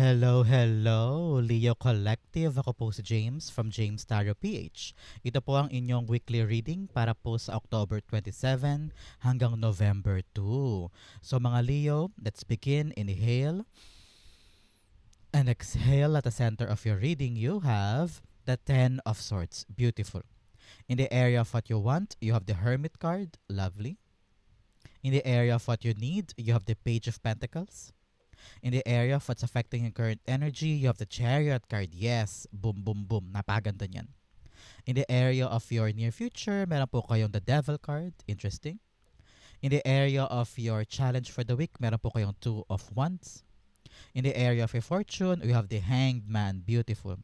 Hello, hello, Leo Collective. Ako po si James from James Tarot PH. Ito po ang inyong weekly reading para po sa October 27 hanggang November 2. So mga Leo, let's begin. Inhale and exhale at the center of your reading. You have the Ten of Swords. Beautiful. In the area of what you want, you have the Hermit card. Lovely. In the area of what you need, you have the Page of Pentacles. In the area of what's affecting your current energy, you have the Chariot card. Yes, boom, boom, boom. Napaganda niyan. In the area of your near future, meron po kayong the Devil card. Interesting. In the area of your challenge for the week, meron po kayong Two of Wands. In the area of your fortune, you have the Hanged Man. Beautiful.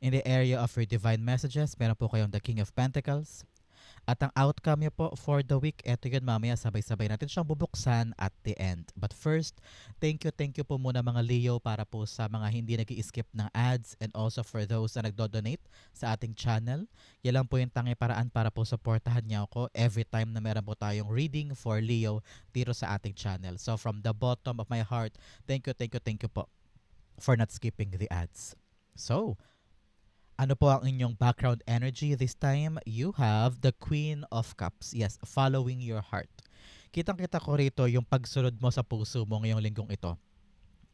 In the area of your divine messages, meron po kayong the King of Pentacles. At ang outcome niyo po for the week, eto yun mamaya sabay-sabay natin siyang bubuksan at the end. But first, thank you, thank you po muna mga Leo para po sa mga hindi nag skip ng ads and also for those na nagdo-donate sa ating channel. Yan lang po yung tangi paraan para po supportahan niyo ako every time na meron po tayong reading for Leo dito sa ating channel. So from the bottom of my heart, thank you, thank you, thank you po for not skipping the ads. So, ano po ang inyong background energy this time? You have the Queen of Cups. Yes, following your heart. Kitang-kita ko rito yung pagsunod mo sa puso mo ngayong linggong ito.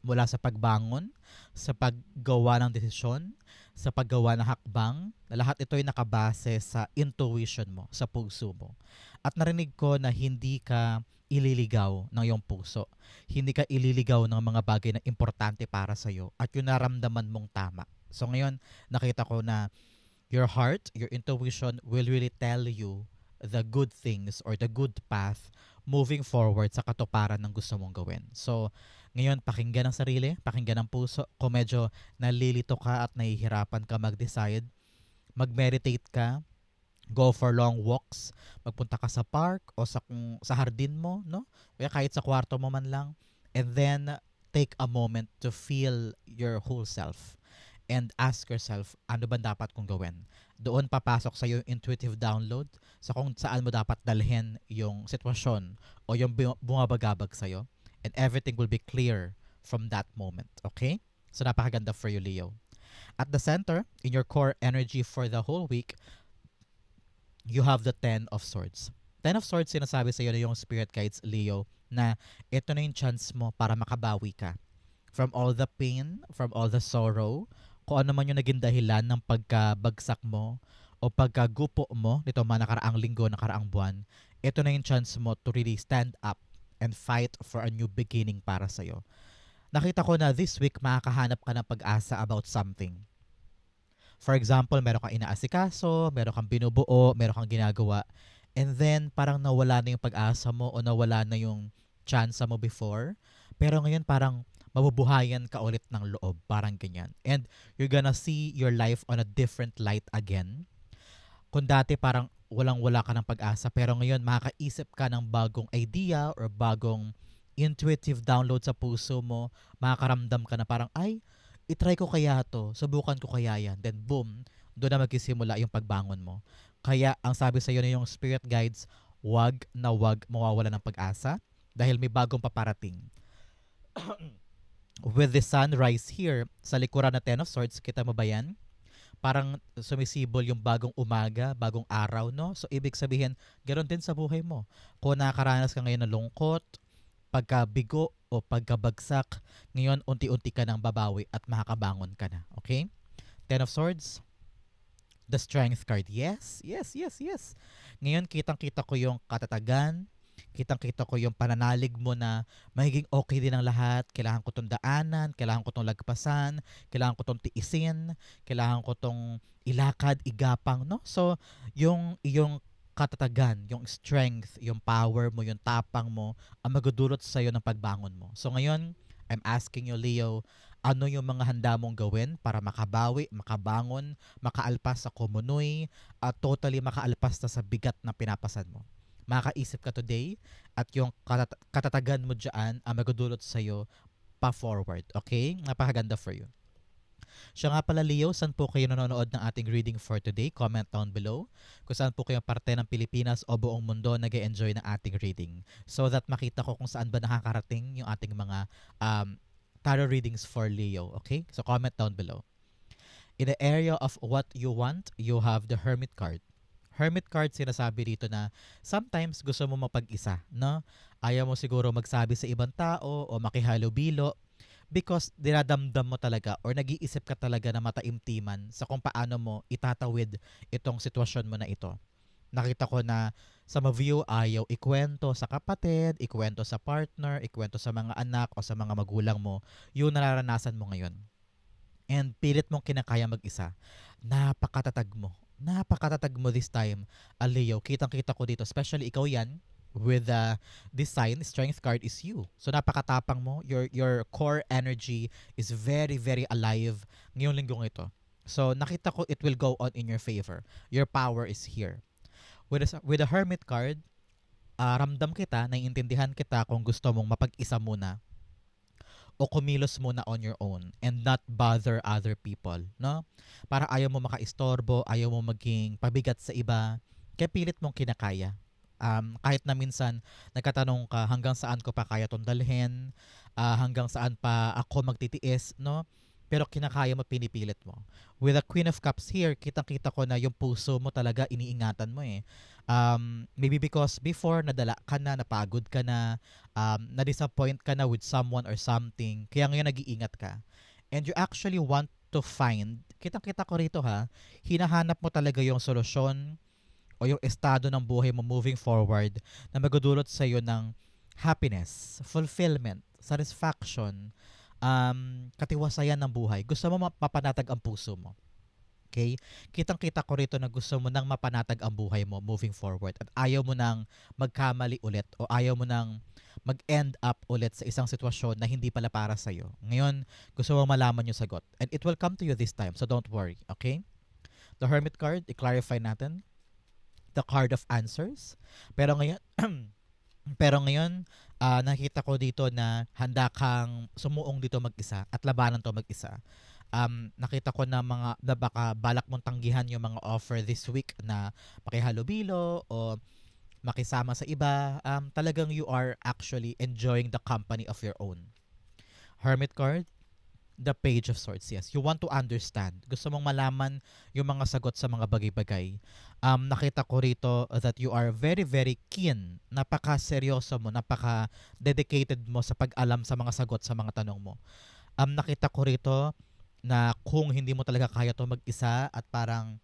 Mula sa pagbangon, sa paggawa ng desisyon, sa paggawa ng hakbang, lahat ito ay nakabase sa intuition mo, sa puso mo. At narinig ko na hindi ka ililigaw ng iyong puso. Hindi ka ililigaw ng mga bagay na importante para sa iyo at yung naramdaman mong tama. So ngayon, nakita ko na your heart, your intuition will really tell you the good things or the good path moving forward sa katuparan ng gusto mong gawin. So, ngayon, pakinggan ang sarili, pakinggan ang puso. Kung medyo nalilito ka at nahihirapan ka mag-decide, mag-meditate ka, go for long walks, magpunta ka sa park o sa, sa hardin mo, no? Kaya kahit sa kwarto mo man lang. And then, take a moment to feel your whole self and ask yourself, ano ba dapat kong gawin? Doon papasok sa yung intuitive download sa kung saan mo dapat dalhin yung sitwasyon o yung bumabagabag sa'yo. And everything will be clear from that moment. Okay? So napakaganda for you, Leo. At the center, in your core energy for the whole week, you have the Ten of Swords. Ten of Swords, sinasabi sa iyo na yung Spirit Guides, Leo, na ito na yung chance mo para makabawi ka from all the pain, from all the sorrow, kung ano man yung naging dahilan ng pagkabagsak mo o pagkagupo mo nito mga nakaraang linggo, nakaraang buwan, ito na yung chance mo to really stand up and fight for a new beginning para sa'yo. Nakita ko na this week makakahanap ka ng pag-asa about something. For example, meron kang inaasikaso, meron kang binubuo, meron kang ginagawa, and then parang nawala na yung pag-asa mo o nawala na yung chance mo before. Pero ngayon parang mabubuhayan ka ulit ng loob. Parang ganyan. And you're gonna see your life on a different light again. Kung dati parang walang-wala ka ng pag-asa, pero ngayon makakaisip ka ng bagong idea or bagong intuitive download sa puso mo, makakaramdam ka na parang, ay, itry ko kaya to, subukan ko kaya yan. Then boom, doon na magsisimula yung pagbangon mo. Kaya ang sabi sa iyo na yung spirit guides, wag na wag mawawala ng pag-asa dahil may bagong paparating. with the sunrise here sa likuran na Ten of Swords, kita mo ba yan? Parang sumisibol yung bagong umaga, bagong araw, no? So, ibig sabihin, ganoon din sa buhay mo. Kung nakakaranas ka ngayon ng lungkot, pagkabigo o pagkabagsak, ngayon unti-unti ka nang babawi at makakabangon ka na. Okay? Ten of Swords, the Strength card. Yes, yes, yes, yes. Ngayon, kitang-kita ko yung katatagan, kitang-kita ko yung pananalig mo na magiging okay din ang lahat. Kailangan ko tong daanan, kailangan ko tong lagpasan, kailangan ko tong tiisin, kailangan ko tong ilakad, igapang, no? So, yung yung katatagan, yung strength, yung power mo, yung tapang mo, ang magdudulot sa iyo ng pagbangon mo. So ngayon, I'm asking you, Leo, ano yung mga handa mong gawin para makabawi, makabangon, makaalpas sa kumunoy, at totally makaalpas na sa bigat na pinapasan mo makaisip ka today at yung katat- katatagan mo dyan ang magdudulot sa'yo pa forward. Okay? Napakaganda for you. Siya nga pala Leo, saan po kayo nanonood ng ating reading for today? Comment down below kung saan po kayo parte ng Pilipinas o buong mundo nag enjoy ng ating reading. So that makita ko kung saan ba nakakarating yung ating mga um, tarot readings for Leo. Okay? So comment down below. In the area of what you want, you have the Hermit card. Hermit card sinasabi dito na sometimes gusto mo mapag-isa, no? Ayaw mo siguro magsabi sa ibang tao o makihalubilo because dinadamdam mo talaga or nag-iisip ka talaga na mataimtiman sa kung paano mo itatawid itong sitwasyon mo na ito. Nakita ko na sa ma-view ayaw ikwento sa kapatid, ikwento sa partner, ikwento sa mga anak o sa mga magulang mo yung nararanasan mo ngayon. And pilit mong kinakaya mag-isa. Napakatatag mo. Napakatatag mo this time, ah, Leo. Kitang-kita ko dito. Especially ikaw yan with the this sign, strength card is you. So napakatapang mo. Your your core energy is very very alive ngayong linggong ito. So nakita ko it will go on in your favor. Your power is here. With a, with a hermit card, ah, ramdam kita, naiintindihan kita kung gusto mong mapag-isa muna o kumilos muna on your own and not bother other people, no? Para ayaw mo makaistorbo, ayaw mo maging pabigat sa iba, kaya pilit mong kinakaya. Um, kahit na minsan nagkatanong ka hanggang saan ko pa kaya tong dalhin, ah, hanggang saan pa ako magtitiis, no? Pero kinakaya mo, pinipilit mo. With the Queen of Cups here, kitang-kita ko na yung puso mo talaga iniingatan mo eh. Um, maybe because before nadala ka na, napagod ka na, um, na-disappoint ka na with someone or something, kaya ngayon nag-iingat ka. And you actually want to find, kitang-kita ko rito ha, hinahanap mo talaga yung solusyon o yung estado ng buhay mo moving forward na magdudulot sa iyo ng happiness, fulfillment, satisfaction, um, katiwasayan ng buhay. Gusto mo mapanatag ang puso mo. Okay? Kitang-kita ko rito na gusto mo nang mapanatag ang buhay mo moving forward at ayaw mo nang magkamali ulit o ayaw mo nang mag-end up ulit sa isang sitwasyon na hindi pala para sa'yo. Ngayon, gusto mo malaman yung sagot. And it will come to you this time, so don't worry. Okay? The Hermit card, i-clarify natin. The card of answers. Pero ngayon, pero ngayon, ah, nakita ko dito na handa kang sumuong dito mag-isa at labanan to mag-isa. Um, nakita ko na mga na baka balak mong tanggihan yung mga offer this week na pakihalubilo o makisama sa iba. Um, talagang you are actually enjoying the company of your own. Hermit card, the page of swords. Yes, you want to understand. Gusto mong malaman yung mga sagot sa mga bagay-bagay. Um, nakita ko rito that you are very, very keen. Napaka-seryoso mo, napaka-dedicated mo sa pag-alam sa mga sagot sa mga tanong mo. Um, nakita ko rito na kung hindi mo talaga kaya to mag-isa at parang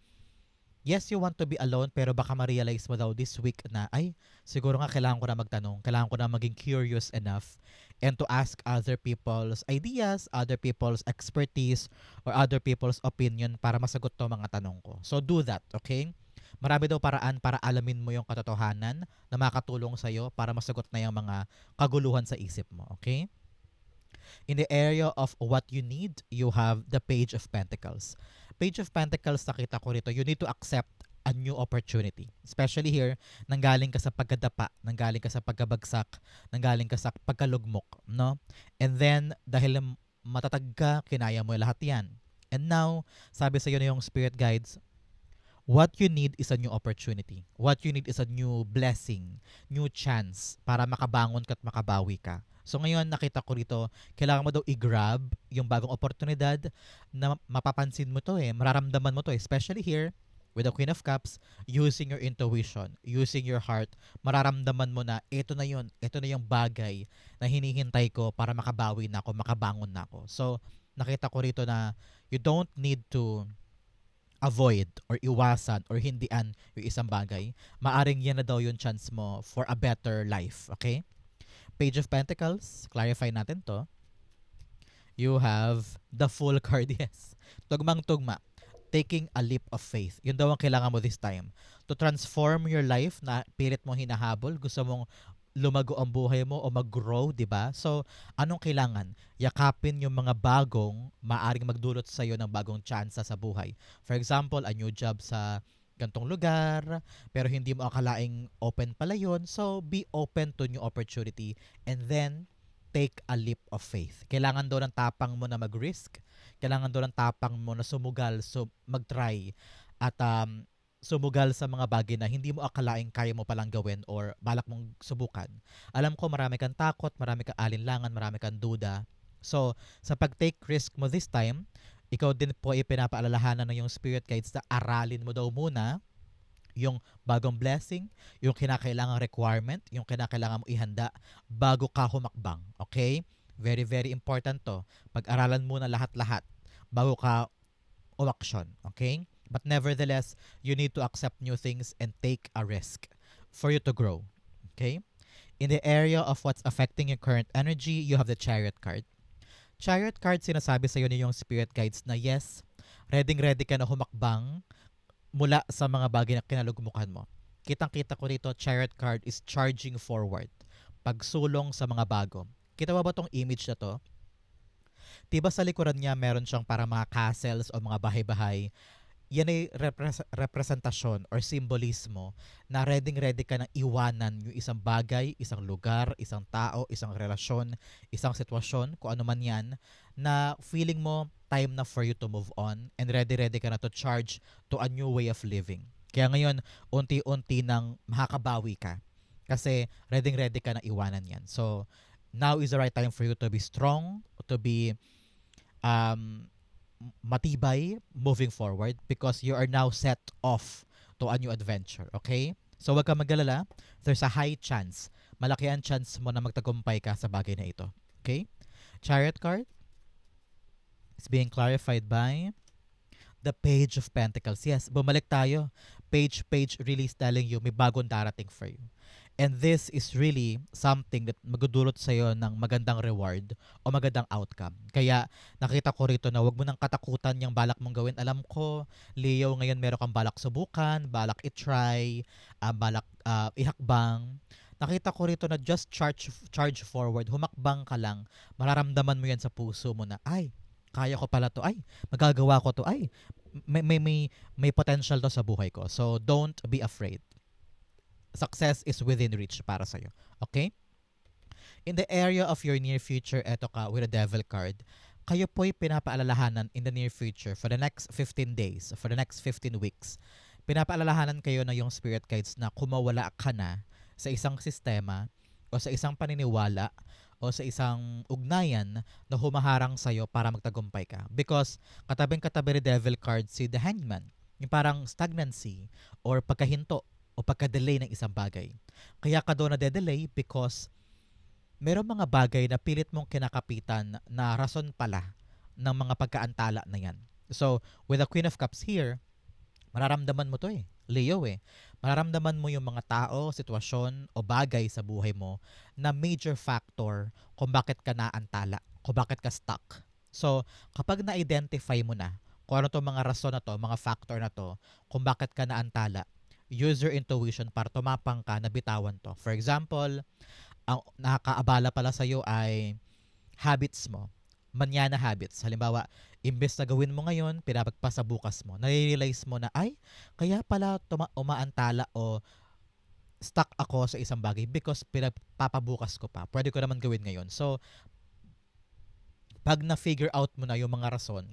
yes, you want to be alone pero baka ma-realize mo daw this week na ay, siguro nga kailangan ko na magtanong, kailangan ko na maging curious enough and to ask other people's ideas, other people's expertise, or other people's opinion para masagot to mga tanong ko. So do that, okay? Marami daw paraan para alamin mo yung katotohanan na makatulong sa'yo para masagot na yung mga kaguluhan sa isip mo, okay? In the area of what you need, you have the Page of Pentacles. Page of Pentacles, nakita ko rito, you need to accept a new opportunity. Especially here, nanggaling ka sa pagkadapa, nanggaling ka sa pagkabagsak, nanggaling ka sa pagkalugmok, no? And then, dahil matatag ka, kinaya mo lahat yan. And now, sabi sa iyo na yung spirit guides, what you need is a new opportunity. What you need is a new blessing, new chance para makabangon ka at makabawi ka. So ngayon nakita ko rito, kailangan mo daw i-grab yung bagong oportunidad na mapapansin mo to eh, mararamdaman mo to eh. Especially here, with the Queen of Cups, using your intuition, using your heart, mararamdaman mo na ito na yun, ito na yung bagay na hinihintay ko para makabawi na ako, makabangon na ako. So, nakita ko rito na you don't need to avoid or iwasan or hindian yung isang bagay. Maaring yan na daw yung chance mo for a better life. Okay? Page of Pentacles, clarify natin to. You have the full card, yes. Tugmang-tugma. Taking a leap of faith. Yun daw ang kailangan mo this time. To transform your life na pilit mo hinahabol. Gusto mong lumago ang buhay mo o mag-grow, di ba? So, anong kailangan? Yakapin yung mga bagong maaring magdulot sa iyo ng bagong tsansa sa buhay. For example, a new job sa gantong lugar, pero hindi mo akalaing open pala yun. So, be open to new opportunity and then take a leap of faith. Kailangan daw ng tapang mo na mag-risk. Kailangan daw ng tapang mo na sumugal, so mag-try at um, sumugal sa mga bagay na hindi mo akalaing kaya mo palang gawin or balak mong subukan. Alam ko marami kang takot, marami kang alinlangan, marami kang duda, So, sa pag-take risk mo this time, ikaw din po ay pinapaalalahanan ng yung spirit guides na aralin mo daw muna yung bagong blessing, yung kinakailangang requirement, yung kinakailangan mo ihanda bago ka humakbang. Okay? Very, very important to. Pag-aralan muna lahat-lahat bago ka umaksyon. Okay? But nevertheless, you need to accept new things and take a risk for you to grow. Okay? In the area of what's affecting your current energy, you have the chariot card. Chariot card sinasabi sa iyo ni yung spirit guides na yes, ready ready ka na humakbang mula sa mga bagay na kinalugmukan mo. Kitang-kita ko rito, chariot card is charging forward. Pagsulong sa mga bago. Kita mo ba tong image na to? Diba sa likuran niya meron siyang para mga castles o mga bahay-bahay yan ay repres- representasyon or simbolismo na ready-ready ka nang iwanan yung isang bagay, isang lugar, isang tao, isang relasyon, isang sitwasyon, kung ano man yan, na feeling mo time na for you to move on and ready-ready ka na to charge to a new way of living. Kaya ngayon, unti-unti nang makakabawi ka. Kasi ready-ready ka na iwanan yan. So, now is the right time for you to be strong, to be um, matibay moving forward because you are now set off to a new adventure, okay? So wag ka magalala, there's a high chance, malaki ang chance mo na magtagumpay ka sa bagay na ito. Okay? Chariot card is being clarified by the Page of Pentacles. Yes, bumalik tayo. Page, page really telling you may bagong darating for you. And this is really something that magdudulot sa iyo ng magandang reward o magandang outcome. Kaya nakita ko rito na wag mo nang katakutan yung balak mong gawin. Alam ko, Leo, ngayon meron kang balak subukan, balak i-try, uh, balak uh, ihakbang. Nakita ko rito na just charge charge forward, humakbang ka lang, mararamdaman mo yan sa puso mo na, ay, kaya ko pala to, ay, magagawa ko to, ay, may, may, may, may potential to sa buhay ko. So, don't be afraid success is within reach para sa'yo. Okay? In the area of your near future, eto ka, with a devil card, kayo po'y pinapaalalahanan in the near future for the next 15 days, for the next 15 weeks. Pinapaalalahanan kayo na yung spirit guides na kumawala ka na sa isang sistema o sa isang paniniwala o sa isang ugnayan na humaharang sa'yo para magtagumpay ka. Because katabing-katabi ni devil card si the hangman. Yung parang stagnancy or pagkahinto o pagka-delay ng isang bagay. Kaya ka doon na-delay because meron mga bagay na pilit mong kinakapitan na rason pala ng mga pagkaantala na yan. So, with the Queen of Cups here, mararamdaman mo to eh. Leo eh. Mararamdaman mo yung mga tao, sitwasyon o bagay sa buhay mo na major factor kung bakit ka naantala, kung bakit ka stuck. So, kapag na-identify mo na kung ano to mga rason na to, mga factor na to, kung bakit ka naantala, use your intuition para tumapang ka na bitawan to. For example, ang nakakaabala pala sa iyo ay habits mo. Manyana habits. Halimbawa, imbes na gawin mo ngayon, pinapagpasa bukas mo. Nare-realize mo na, ay, kaya pala tuma- umaantala o stuck ako sa isang bagay because pinagpapabukas ko pa. Pwede ko naman gawin ngayon. So, pag na-figure out mo na yung mga rason,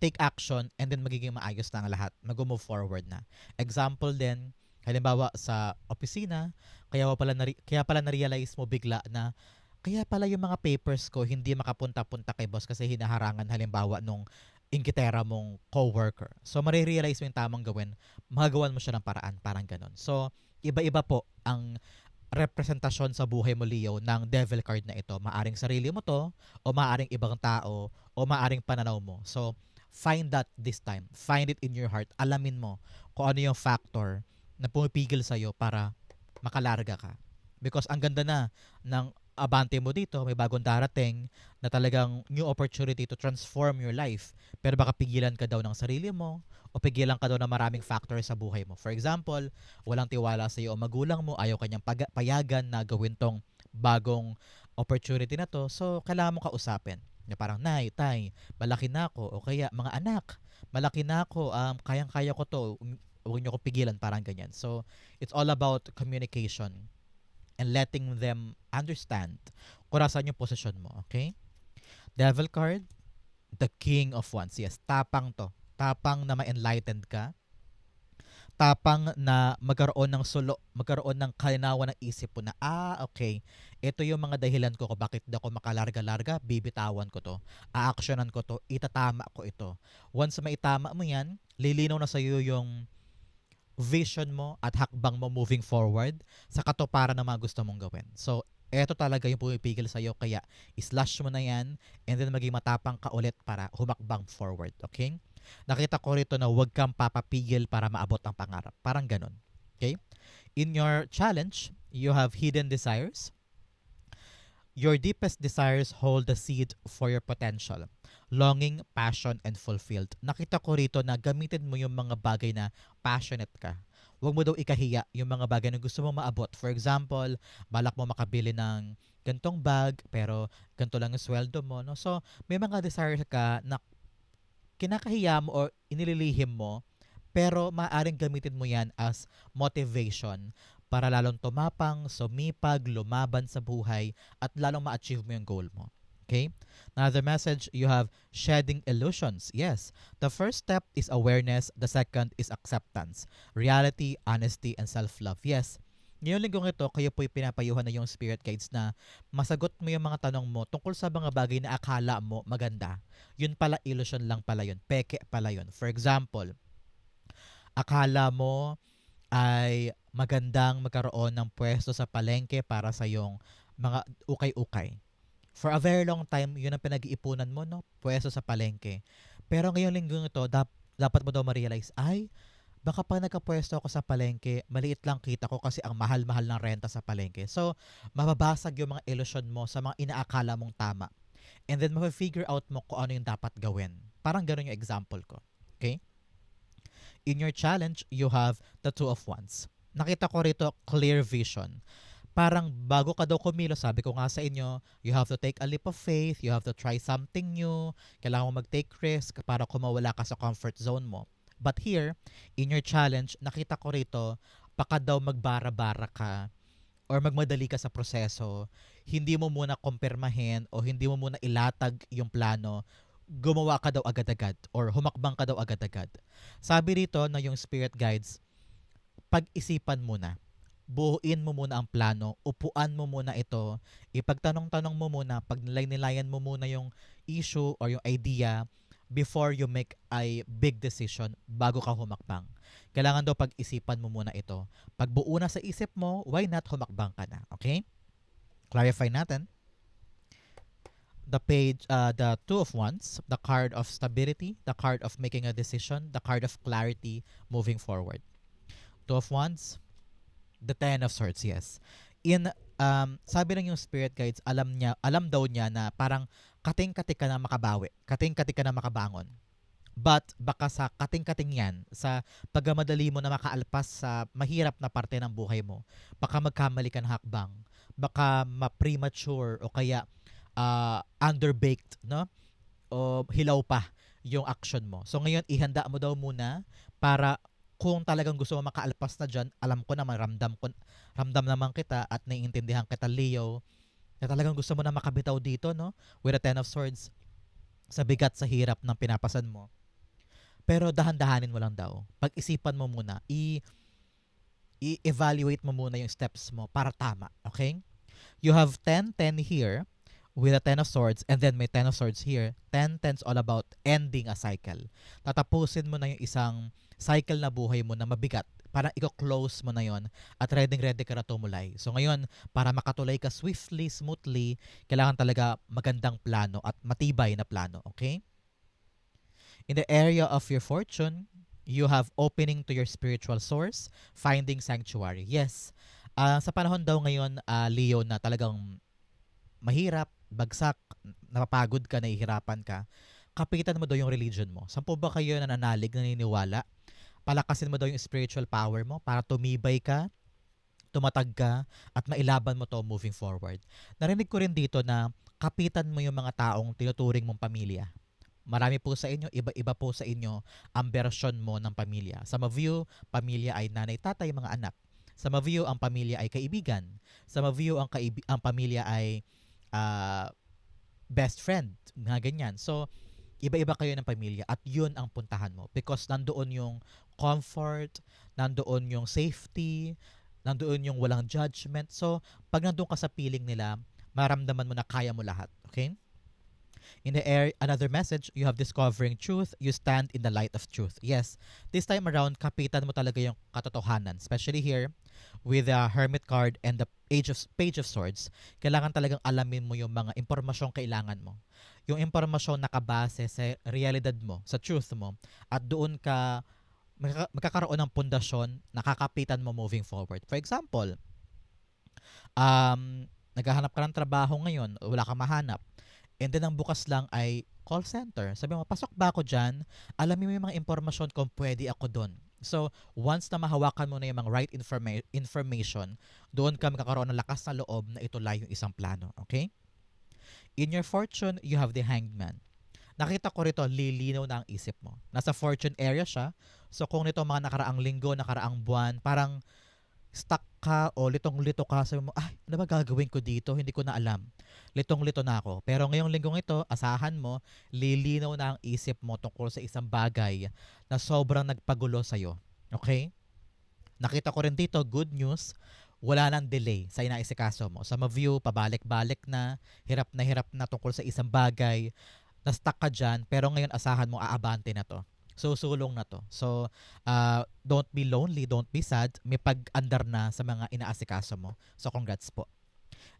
take action and then magiging maayos na ang lahat. Mag-move forward na. Example din, halimbawa sa opisina, kaya pala na kaya pala na-realize mo bigla na kaya pala yung mga papers ko hindi makapunta-punta kay boss kasi hinaharangan halimbawa nung ingkitera mong coworker. So, marirealize mo yung tamang gawin, magagawan mo siya ng paraan, parang ganun. So, iba-iba po ang representasyon sa buhay mo, Leo, ng devil card na ito. Maaring sarili mo to, o maaring ibang tao, o maaring pananaw mo. So, find that this time. Find it in your heart. Alamin mo kung ano yung factor na pumipigil sa'yo para makalarga ka. Because ang ganda na ng abante mo dito, may bagong darating na talagang new opportunity to transform your life. Pero baka pigilan ka daw ng sarili mo o pigilan ka daw ng maraming factors sa buhay mo. For example, walang tiwala sa iyo o magulang mo, ayaw kanyang payagan na gawin tong bagong opportunity na to. So, kailangan mo kausapin. Na parang, nay, tay, malaki na ako. O kaya, mga anak, malaki na ako. Um, kayang-kaya ko to. Huwag niyo ko pigilan. Parang ganyan. So, it's all about communication and letting them understand kung nasan yung posisyon mo. Okay? Devil card, the king of wands. Yes, tapang to. Tapang na ma-enlightened ka. Matapang na magkaroon ng sulo, magkaroon ng kalinawan ng isip mo na, ah, okay, ito yung mga dahilan ko kung bakit ako makalarga-larga, bibitawan ko to, aaksyonan ko to, itatama ko ito. Once maitama mo yan, lilinaw na sa'yo yung vision mo at hakbang mo moving forward sa katuparan ng mga gusto mong gawin. So, eto talaga yung pumipigil sa'yo, kaya slash mo na yan and then maging matapang ka ulit para humakbang forward, okay? Nakita ko rito na huwag kang papapigil para maabot ang pangarap. Parang ganun. Okay? In your challenge, you have hidden desires. Your deepest desires hold the seed for your potential. Longing, passion, and fulfilled. Nakita ko rito na gamitin mo yung mga bagay na passionate ka. Huwag mo daw ikahiya yung mga bagay na gusto mo maabot. For example, balak mo makabili ng gantong bag, pero ganito lang yung sweldo mo. No? So, may mga desires ka na kinakahiya mo or inililihim mo, pero maaaring gamitin mo yan as motivation para lalong tumapang, sumipag, lumaban sa buhay, at lalong ma-achieve mo yung goal mo. Okay? Another message, you have shedding illusions. Yes. The first step is awareness. The second is acceptance. Reality, honesty, and self-love. Yes. Ngayong linggong ito, kayo po'y pinapayuhan na yung spirit guides na masagot mo yung mga tanong mo tungkol sa mga bagay na akala mo maganda. Yun pala, illusion lang pala yun. Peke pala yun. For example, akala mo ay magandang magkaroon ng pwesto sa palengke para sa yung mga ukay-ukay. For a very long time, yun ang pinag-iipunan mo, no? Pwesto sa palengke. Pero ngayong linggong ito, dap- dapat mo daw ma-realize, ay, baka pag nagkapwesto ako sa palengke, maliit lang kita ko kasi ang mahal-mahal ng renta sa palengke. So, mababasag yung mga illusion mo sa mga inaakala mong tama. And then, ma-figure out mo kung ano yung dapat gawin. Parang ganun yung example ko. Okay? In your challenge, you have the two of wands. Nakita ko rito, clear vision. Parang bago ka daw kumilos, sabi ko nga sa inyo, you have to take a leap of faith, you have to try something new, kailangan mo mag-take risk para kumawala ka sa comfort zone mo. But here, in your challenge, nakita ko rito, baka daw magbara-bara ka or magmadali ka sa proseso, hindi mo muna kumpirmahin o hindi mo muna ilatag yung plano, gumawa ka daw agad-agad or humakbang ka daw agad-agad. Sabi rito na yung spirit guides, pag-isipan muna. Buuin mo muna ang plano, upuan mo muna ito, ipagtanong-tanong mo muna, pag nilay-nilayan mo muna yung issue or yung idea before you make a big decision bago ka humakbang. Kailangan daw pag-isipan mo muna ito. Pag na sa isip mo, why not humakbang ka na? Okay? Clarify natin. The page, uh, the two of wands, the card of stability, the card of making a decision, the card of clarity moving forward. Two of wands, the ten of swords, yes. In, um, sabi ng yung spirit guides, alam niya, alam daw niya na parang kating-kating ka na makabawi, kating-kating ka na makabangon. But baka sa kating-kating yan, sa pagmamadali mo na makaalpas sa mahirap na parte ng buhay mo, baka magkamali ka ng hakbang, baka ma-premature o kaya uh, underbaked, no? O hilaw pa yung action mo. So ngayon, ihanda mo daw muna para kung talagang gusto mo makaalpas na dyan, alam ko naman, ramdam, ko, ramdam naman kita at naiintindihan kita, Leo, na talagang gusto mo na makabitaw dito, no? With a Ten of Swords, sa bigat, sa hirap ng pinapasan mo. Pero dahan-dahanin mo lang daw. Pag-isipan mo muna, i- i-evaluate mo muna yung steps mo para tama, okay? You have 10, 10 here with a Ten of Swords and then may Ten of Swords here. 10, 10's all about ending a cycle. Tatapusin mo na yung isang cycle na buhay mo na mabigat. Parang i-close mo na yon at ready-ready ka na tumulay. So ngayon, para makatuloy ka swiftly, smoothly, kailangan talaga magandang plano at matibay na plano. Okay? In the area of your fortune, you have opening to your spiritual source, finding sanctuary. Yes, uh, sa panahon daw ngayon, uh, Leo, na talagang mahirap, bagsak, napapagod ka, nahihirapan ka, kapitan mo daw yung religion mo. Sampo ba kayo nananalig, naniniwala? Palakasin mo daw yung spiritual power mo para tumibay ka, tumatag ka, at mailaban mo to moving forward. Narinig ko rin dito na kapitan mo yung mga taong tinuturing mong pamilya. Marami po sa inyo, iba-iba po sa inyo ang version mo ng pamilya. Sa view, pamilya ay nanay, tatay, mga anak. Sa view, ang pamilya ay kaibigan. Sa view, ang, kaibi- ang pamilya ay uh, best friend. Nga ganyan. So, iba-iba kayo ng pamilya at yun ang puntahan mo because nandoon yung comfort, nandoon yung safety, nandoon yung walang judgment. So, pag nandoon ka sa piling nila, maramdaman mo na kaya mo lahat. Okay? In the air, another message, you have discovering truth, you stand in the light of truth. Yes, this time around, kapitan mo talaga yung katotohanan. Especially here, with the Hermit card and the Age of, Page of Swords, kailangan talagang alamin mo yung mga impormasyong kailangan mo. Yung impormasyon nakabase sa realidad mo, sa truth mo, at doon ka magkaka- magkakaroon ng pundasyon nakakapitan mo moving forward. For example, um, naghahanap ka ng trabaho ngayon, wala ka mahanap, and then ang bukas lang ay call center. Sabi mo, pasok ba ako dyan? Alamin mo yung mga impormasyon kung pwede ako doon. So, once na mahawakan mo na yung mga right informa- information, doon ka magkakaroon ng lakas na loob na ituloy yung isang plano. Okay? In your fortune, you have the hanged man. Nakita ko rito, lilinaw na ang isip mo. Nasa fortune area siya. So, kung nito mga nakaraang linggo, nakaraang buwan, parang stuck ka o litong-lito ka, sabi mo, ay, ano ba gagawin ko dito? Hindi ko na alam. Litong-lito na ako. Pero ngayong linggong ito, asahan mo, lilinaw na ang isip mo tungkol sa isang bagay na sobrang nagpagulo sa'yo. Okay? Nakita ko rin dito, good news, wala nang delay sa inaisikaso mo. Sa ma-view, pabalik-balik na, hirap na hirap na tungkol sa isang bagay, na-stuck ka dyan, pero ngayon asahan mo, aabante na to. So, sulong na to. So, uh, don't be lonely, don't be sad. May pag-andar na sa mga inaasikaso mo. So, congrats po.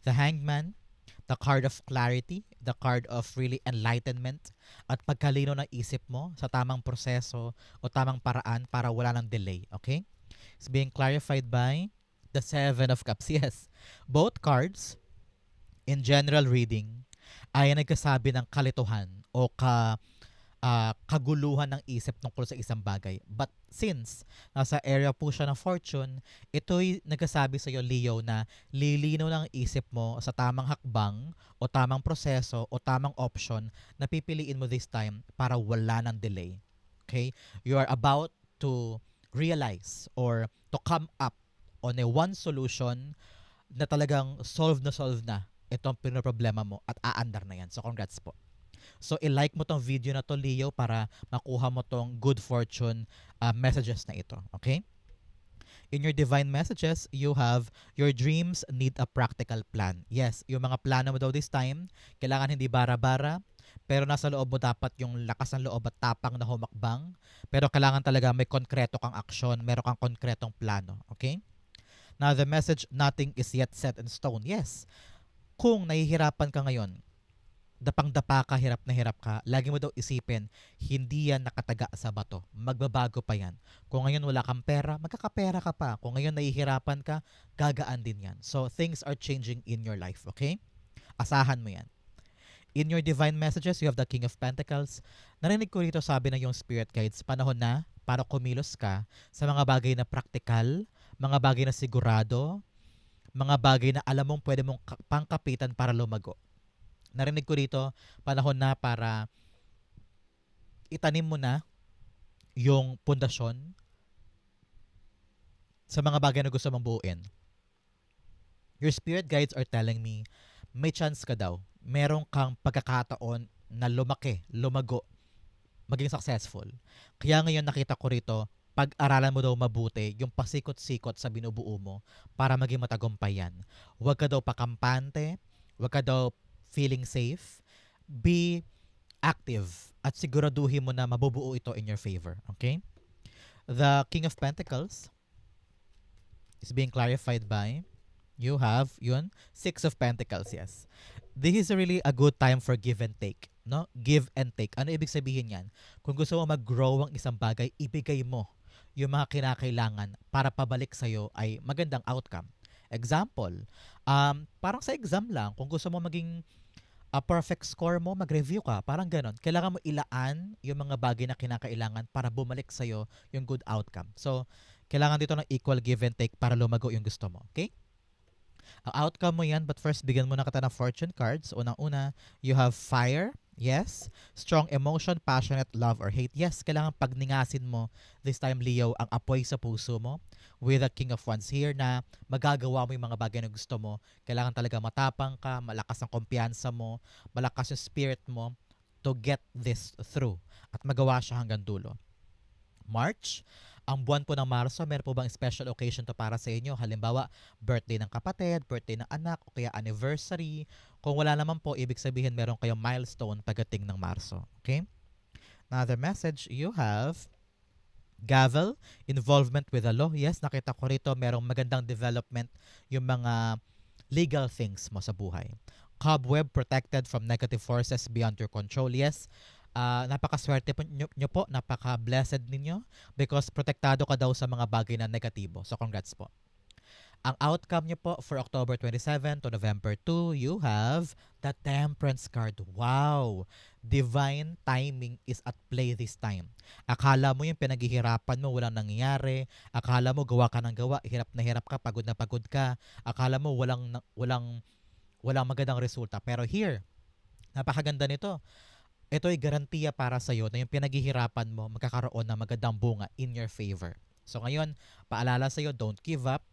The Hangman, the card of clarity, the card of really enlightenment, at pagkalino ng isip mo sa tamang proseso o tamang paraan para wala ng delay. Okay? It's being clarified by the Seven of Cups. Yes. Both cards, in general reading, ay nagkasabi ng kalituhan o ka ah, kaguluhan ng isip tungkol sa isang bagay. But since nasa area po siya ng fortune, ito'y nagsasabi sa iyo, Leo, na lilinaw ng isip mo sa tamang hakbang o tamang proseso o tamang option na pipiliin mo this time para wala ng delay. Okay? You are about to realize or to come up on a one solution na talagang solve na solve na itong pinoproblema mo at aandar na yan. So, congrats po. So, i-like mo tong video na to, Leo, para makuha mo tong good fortune uh, messages na ito. Okay? In your divine messages, you have your dreams need a practical plan. Yes, yung mga plano mo daw this time, kailangan hindi bara-bara, pero nasa loob mo dapat yung lakas ng loob at tapang na humakbang, pero kailangan talaga may konkreto kang aksyon, meron kang konkretong plano. Okay? Now, the message, nothing is yet set in stone. Yes, kung nahihirapan ka ngayon, dapang-dapa ka, hirap na hirap ka, lagi mo daw isipin, hindi yan nakataga sa bato. Magbabago pa yan. Kung ngayon wala kang pera, magkakapera ka pa. Kung ngayon nahihirapan ka, gagaan din yan. So, things are changing in your life, okay? Asahan mo yan. In your divine messages, you have the King of Pentacles. Narinig ko rito sabi ng yung spirit guides, panahon na para kumilos ka sa mga bagay na praktikal, mga bagay na sigurado, mga bagay na alam mong pwede mong ka- pangkapitan para lumago narinig ko dito, panahon na para itanim mo na yung pundasyon sa mga bagay na gusto mong buuin. Your spirit guides are telling me, may chance ka daw. Meron kang pagkakataon na lumaki, lumago, maging successful. Kaya ngayon nakita ko rito, pag-aralan mo daw mabuti yung pasikot-sikot sa binubuo mo para maging matagumpay yan. Huwag ka daw pakampante, huwag ka daw feeling safe, be active at siguraduhin mo na mabubuo ito in your favor. Okay? The King of Pentacles is being clarified by you have yun Six of Pentacles, yes. This is really a good time for give and take. No? Give and take. Ano ibig sabihin yan? Kung gusto mo mag-grow ang isang bagay, ibigay mo yung mga kinakailangan para pabalik sa'yo ay magandang outcome. Example, um, parang sa exam lang, kung gusto mo maging a perfect score mo, mag-review ka. Parang ganon. Kailangan mo ilaan yung mga bagay na kinakailangan para bumalik sa'yo yung good outcome. So, kailangan dito ng equal give and take para lumago yung gusto mo. Okay? Ang outcome mo yan, but first, bigyan mo na kita ng fortune cards. Unang-una, you have fire. Yes. Strong emotion, passionate, love, or hate. Yes, kailangan pagningasin mo this time, Leo, ang apoy sa puso mo with the King of Wands here na magagawa mo yung mga bagay na gusto mo. Kailangan talaga matapang ka, malakas ang kumpiyansa mo, malakas yung spirit mo to get this through at magawa siya hanggang dulo. March, ang buwan po ng Marso, meron po bang special occasion to para sa inyo? Halimbawa, birthday ng kapatid, birthday ng anak, o kaya anniversary. Kung wala naman po, ibig sabihin meron kayong milestone pagdating ng Marso. Okay? Another message you have, Gavel, involvement with the law. Yes, nakita ko rito merong magandang development yung mga legal things mo sa buhay. Cobweb, protected from negative forces beyond your control. Yes, ah, napakaswerte po nyo, nyo po, napaka-blessed ninyo because protektado ka daw sa mga bagay na negatibo. So congrats po. Ang outcome nyo po for October 27 to November 2, you have the Temperance card. Wow! Divine timing is at play this time. Akala mo yung pinaghihirapan mo, walang nangyayari. Akala mo gawa ka ng gawa, hirap na hirap ka, pagod na pagod ka. Akala mo walang walang walang magandang resulta. Pero here, napakaganda nito. Ito ay garantiya para sa iyo na yung pinaghihirapan mo magkakaroon ng magandang bunga in your favor. So ngayon, paalala sa iyo, don't give up.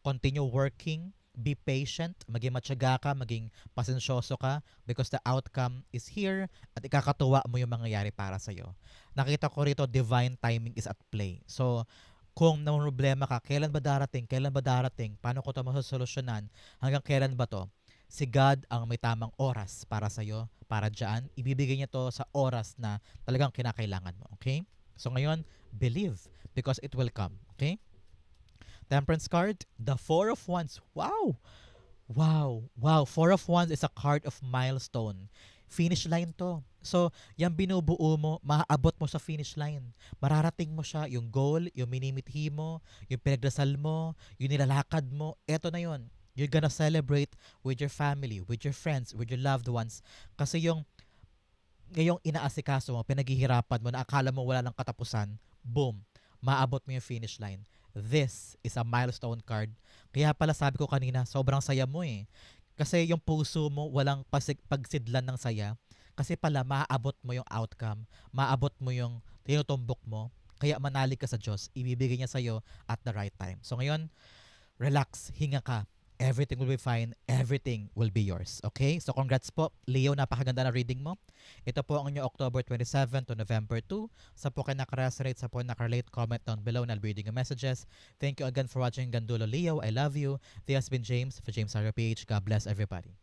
Continue working. Be patient. Maging matyaga ka, maging pasensyoso ka because the outcome is here at ikakatuwa mo yung mangyayari para sa iyo. Nakita ko rito, divine timing is at play. So, kung na problema ka, kailan ba darating? Kailan ba darating? Paano ko ito masosolusyonan? Hanggang kailan ba to? Si God ang may tamang oras para sa iyo, para dyan. Ibibigay niya to sa oras na talagang kinakailangan mo. Okay? So ngayon, believe because it will come. Okay? Temperance card, the Four of Wands. Wow! Wow! Wow! Four of Wands is a card of milestone. Finish line to. So, yung binubuo mo, maaabot mo sa finish line. Mararating mo siya, yung goal, yung minimithi mo, yung pinagdasal mo, yung nilalakad mo, eto na yon. You're gonna celebrate with your family, with your friends, with your loved ones. Kasi yung ngayong inaasikaso mo, pinaghihirapan mo, na akala mo wala ng katapusan, boom, maabot mo yung finish line. This is a milestone card. Kaya pala sabi ko kanina, sobrang saya mo eh. Kasi yung puso mo, walang pasig- pagsidlan ng saya. Kasi pala, maaabot mo yung outcome. Maaabot mo yung tinutumbok mo. Kaya manalig ka sa Diyos. Ibibigay niya sa'yo at the right time. So ngayon, relax, hinga ka. Everything will be fine. Everything will be yours. Okay? So congrats po. Leo, napakaganda na reading mo. Ito po ang inyong October 27 to November 2. Sa po kayo nakaresonate, sa po nakarelate, comment down below and I'll be reading your messages. Thank you again for watching Gandulo Leo. I love you. This has been James for James Sarah PH. God bless everybody.